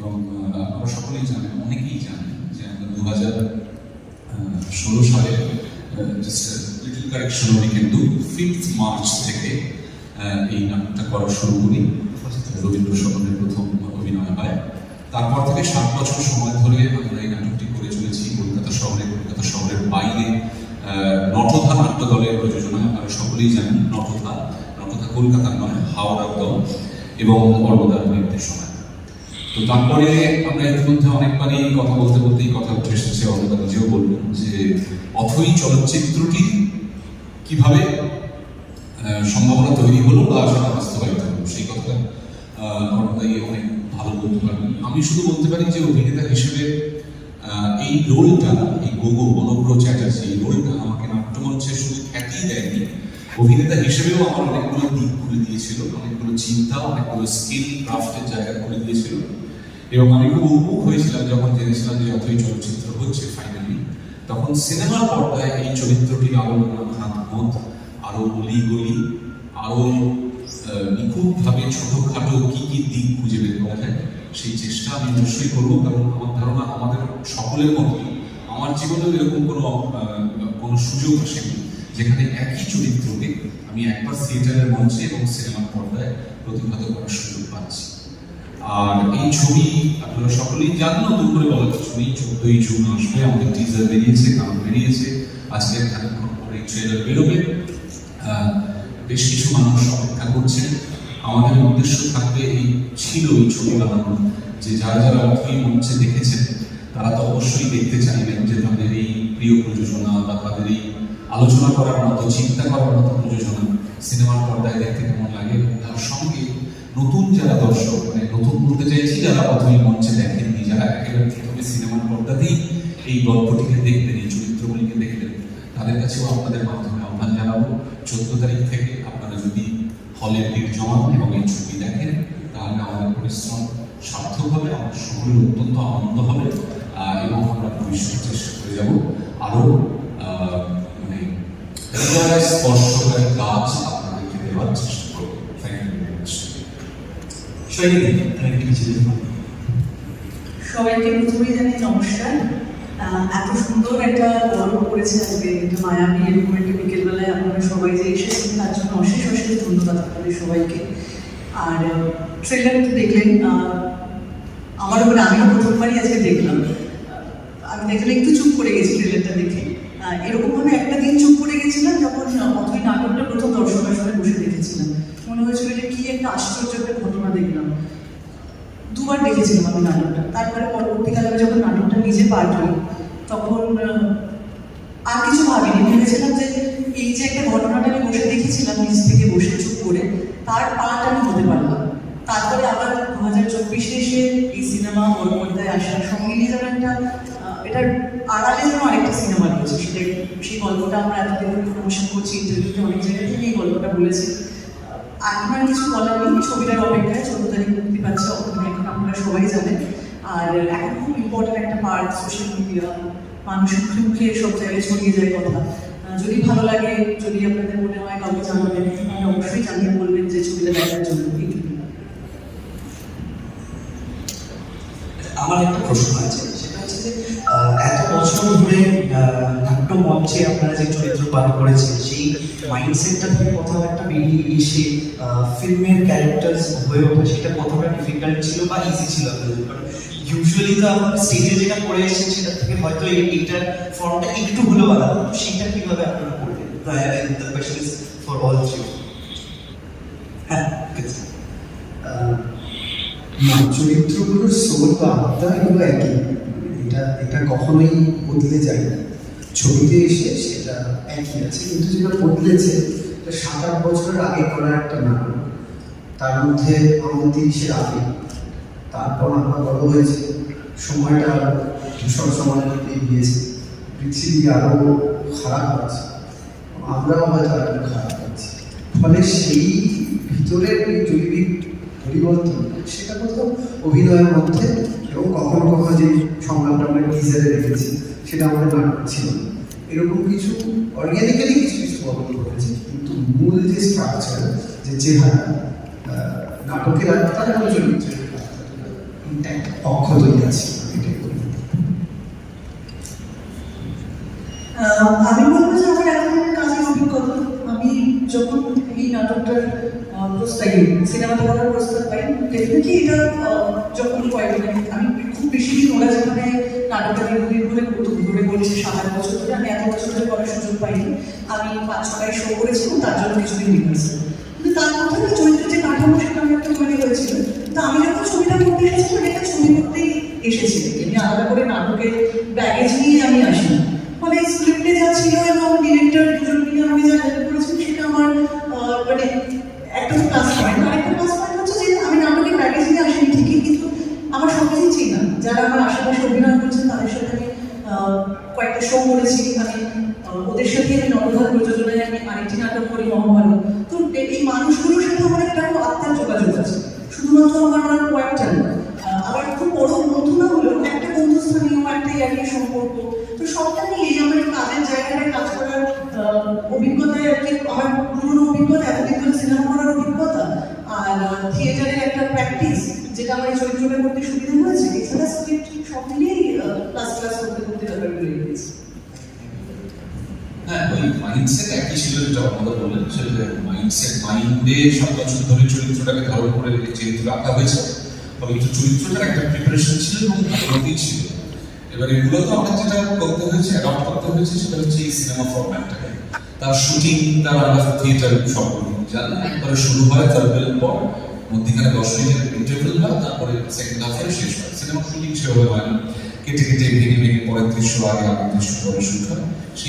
এবং আপনারা সকলেই জানেন, অনেকেই জানেন যে আমরা দু হাজার ষোলো সালে little correction can do fifth March থেকে এই নাটকটা করা শুরু করি। রবীন্দ্র সদনের প্রথম অভিনয় হয়। তারপর থেকে সাত বছর সময় ধরে আমরা এই নাটকটি করে চলেছি। কলকাতা শহরে, কলকাতা শহরের বাইরে নটথা নাট্য দলের প্রযোজনায় আপনারা সকলেই জানেন, নটথা। নটথা কলকাতার নয়, হাওড়ার দল। এবং অর্বদার নির্দেশনায়। তো তারপরে আমরা ইতিমধ্যে অনেকবারই কথা বলতে বলতেই কথা উঠে এসেছে, অনেকবার নিজেও বলবেন যে অথই চলচ্চিত্রটি কীভাবে সম্ভাবনা তৈরি হলো বা সেটা বাস্তবায়িত হলো, সেই কথা অর্বদাই অনেক ভালো বলতে পারবেন। আমি শুধু বলতে পারি যে অভিনেতা হিসেবে এই রোলটা, এই গোগো অনগ্রহ চ্যাটার্জি, এই রোলটা আমাকে অভিনেতা হিসেবেও আমার অনেকগুলো দিক খুলে দিয়েছিল অনেকগুলো চিন্তা অনেকগুলো স্কিল ক্রাফটের জায়গা খুলে দিয়েছিল। এবং আমি খুব উন্মুখ হয়েছিলাম যখন জেনেছিলাম যে অথই চলচ্চিত্র হচ্ছে ফাইনালি তখন সিনেমার পর্দায় এই চরিত্রটির আরও খাত মত আরও অলি গলি আরও আহ, নিখুঁতভাবে ছোটখাটো কি কি দিক খুঁজে বের করা যায় সেই চেষ্টা আমি অবশ্যই করব। কারণ আমার ধারণা আমাদের সকলের মতোই আমার জীবনেও এরকম কোনো কোনো সুযোগ আসেনি। যেখানে একই চরিত্রকে আমি একবার থিয়েটারের মঞ্চে এবং সিনেমার পর্দায় প্রতিভাত করার সুযোগ পাচ্ছি। আর এই ছবি আপনারা সকলেই জানেন নতুন করে বলা নেই চোদ্দই জুন আসবে, আমাদের টিজার বেরিয়েছে, গান বেরিয়েছে, আজকে খানিকক্ষণ পরে ট্রেলার বেরোবে। বেশ কিছু মানুষ অপেক্ষা করছেন। আমাদের উদ্দেশ্য থাকবে এই ছিল এই ছবি বানানো। যে যারা যারা অথই মঞ্চে দেখেছেন, তারা তো অবশ্যই দেখতে চাইবেন যে তাদের এই প্রিয় প্রযোজনা বা তাদের এই আলোচনা করার মতো, চিন্তা করার মতো প্রযোজনা সিনেমার পর্দায় দেখতে কেমন লাগে? তার সঙ্গে নতুন যারা দর্শক মানে নতুন বলতে চাইছি, যারা প্রথমে মঞ্চে দেখেননি, যারা একেবারে প্রথমে সিনেমার পর্দাতেই এই গল্পটিকে দেখলেন এই চরিত্রগুলিকে দেখলেন তাদের কাছেও আপনাদের মাধ্যমে আহ্বান জানাব। চোদ্দ তারিখ থেকে আপনারা যদি হলের টিট জমান এবং এই ছবি দেখেন, তাহলে আমাদের পরিশ্রম সার্থক হবে আমার সকলের অত্যন্ত আনন্দ হবে এবং আমরা ভবিষ্যতে চেষ্টা করে যাব আরও হৃদয় স্পর্শকারী কাজ আপনাদেরকে দেওয়ার চেষ্টা করব থ্যাংক ইউ ভেরি মাচ সবাইকে প্রথমেই জানাই নমস্কার। এত সুন্দর একটা গল্প করেছে আজকে একটা এরকম একটা বিকেলবেলায় আপনারা সবাই যে এসেছেন, তার জন্য অশেষ অশেষ ধন্যবাদ আপনাদের সবাইকে। আর ট্রেলার তো দেখলেন আমার উপরে আমিও প্রথমবারই আজকে দেখলাম। আমি দেখলে একটু চুপ করে গেছি ট্রেলারটা দেখে। এরকমভাবে একটা দিন চুপ করে গেছিলাম যখন অথই নাটকটা প্রথম আসলে বসে দেখেছিলাম। মনে হয়েছিল যে কি একটা আশ্চর্য একটা ঘটনা দেখলাম। দুবার দেখেছিলাম আমি নাটকটা। তারপরে পরবর্তীকালে যখন নাটকটা নিজে পাঠ হই তখন আর কিছু ভাবিনি। ভেবেছিলাম যে এই যে একটা ঘটনাটা আমি বসে দেখেছিলাম, নিজ থেকে বসে চুপ করে, তার পাঠ আমি হতে পারলাম। তারপরে আবার দু হাজার চব্বিশে এসে এই সিনেমা বড় আসার সঙ্গে নিয়ে যেন একটা এটার আড়ালে সেটা সেই গল্পটা আমরা এতদিন প্রমোশন করছি ইন্টারভিউতে অনেক জায়গায় থেকে এই গল্পটা বলেছি। আর কিছু বলার নেই ছবিটার অপেক্ষায়। চোদ্দ তারিখ মুক্তি পাচ্ছে অপেক্ষা এখন আপনারা সবাই জানেন। আর এখন খুব ইম্পর্টেন্ট একটা পার্ট সোশ্যাল মিডিয়া মানুষের মুখে মুখে সব জায়গায় ছড়িয়ে যায় কথা। যদি ভালো লাগে, যদি আপনাদের মনে হয় কাউকে জানাবেন, তাহলে অবশ্যই জানিয়ে বলবেন যে ছবিটা দেখার জন্য। আমার একটা প্রশ্ন আপনারা যে চরিত্র পালন করেছেন, সেই মাইন্ডসেটটা থেকে কোথাও একটা বেরিয়ে এসে ফিল্মের ক্যারেক্টার হয়ে ওঠা সেটা কতটা ডিফিকাল্ট ছিল বা ইজি ছিল আপনাদের? ইউজুয়ালি তো আপনারা স্টেজে যেটা করে এসেছেন সেটা থেকে হয়তো এই এইটার ফর্মটা একটু হলেও আলাদা। তো সেটা কীভাবে আপনারা করবেন the question is for all three হ্যাঁ চরিত্রগুলোর সোল বা আত্মা এগুলো একই। এটা এটা কখনোই বদলে যায় না। ছবিতে এসে সেটা একই আছে। কিন্তু যেটা বদলেছে সাত আট বছরের আগে করা একটা নাটক। তার মধ্যে আমাদের তিরিশের আগে তারপর আমরা বড় হয়েছে। সময়টা সময়ের দিকে গিয়েছে। পৃথিবী আরও খারাপ আছে আমরাও হয়তো আরও খারাপ আছি ফলে সেই ভিতরের জৈবিক পরিবর্তন, সেটা কোথাও অভিনয়ের মধ্যে এবং কখনো কখনো যে সংলাপটা আমরা টিজারে রেখেছি সেটা আমাদের নাটক ছিল। এরকম কিছু অর্গ্যানিক্যালি কিছু কিছু বদল ঘটেছে, কিন্তু মূল যে স্ট্রাকচার যে চেহারা নাটকের আত্মা এবং চরিত্রের অক্ষতই আছে আমি বলব যে আমার এখন কাজের অভিজ্ঞতা, আমি যখন এই নাটকটার প্রস্তাব সিনেমাতে করার প্রস্তাব পাই ডেফিনেটলি এটা যখন কয়েকদিন আমি খুব বেশি দিন ওরা যেখানে নাটকটা দীর্ঘদিন ধরে করতো সাত বছর ধরে, আমি এত বছর ধরে করার সুযোগ পাইনি। আমি পাঁচ ছটায় শো করেছি এবং তার জন্য কিছুদিন রিহার্সাল কিন্তু তার মধ্যে আমি চরিত্রের যে কাঠামো, সেটা আমার একটা তৈরি হয়েছিল তো আমি যখন ছবিটা করতে এসেছিলাম, এটা ছবি করতেই এসেছি এমনি আলাদা করে নাটকের ব্যাগেজ নিয়ে আমি আসি ফলে স্ক্রিপ্টে যা ছিল এবং ডিরেক্টর দুজন মিলে আমি যা হেল্প করেছি সেটা আমার মানে একটা প্লাস পয়েন্ট আরেকটা প্লাস পয়েন্ট হচ্ছে যে আমি নাটকের ব্যাগেজ নিয়ে আসিনি ঠিকই, কিন্তু আমার সব চিনা যারা আমার আশেপাশে অভিনয় করছেন কয়েকটা শো করেছি আমি ওদের সাথে আমি নবধার প্রযোজনায় আমি আরেকটি নাটক করি, মহাভারত। তো এই মানুষগুলোর সাথে আমার একটা আত্মার যোগাযোগ আছে। শুধুমাত্র আমার আমার কয়েকটা আবার খুব বড় বন্ধু না হলেও একটা বন্ধুস্থানীয় একটা ইয়ারির সম্পর্ক। তো সবটা নিয়ে আমার কাজের জায়গায় কাজ করার অভিজ্ঞতায় আর কি আমার পুরনো অভিজ্ঞতা, এতদিন ধরে সিনেমা করার অভিজ্ঞতা, আর থিয়েটারের একটা প্র্যাকটিস যেটা আমার এই চরিত্রটা করতে সুবিধা হয়েছে, এছাড়া স্ক্রিপ্ট সব মিলিয়েই ক্লাস ক্লাস করতে হ্যাঁ ওই মাইন্ডসেট একই ছিল যেটা আমাদের বললেন, সেটা মাইন্ডসেট মাইন্ডে সাত বছর ধরে চরিত্রটাকে ধারণ করে যেহেতু রাখা হয়েছে তবে একটু চরিত্রটার একটা প্রিপারেশন ছিল এবং উন্নতি ছিল। এবার এগুলো আমাদের যেটা করতে হয়েছে অ্যাডপ্ট করতে হয়েছে, সেটা হচ্ছে এই সিনেমা ফরম্যাটটাকে তার শুটিং তার আমরা থিয়েটার সব জানেন একবারে শুরু হয় থার্ড পর, মধ্যখানে দশ মিনিটের ইন্টারভেল হয়, তারপরে সেকেন্ড হাফে শেষ হয়। সিনেমা শুটিং সেভাবে হয় না। কেটে কেটে ভেঙে ভেঙে পরের দৃশ্য আগে আগের দৃশ্য পরে সংখ্যা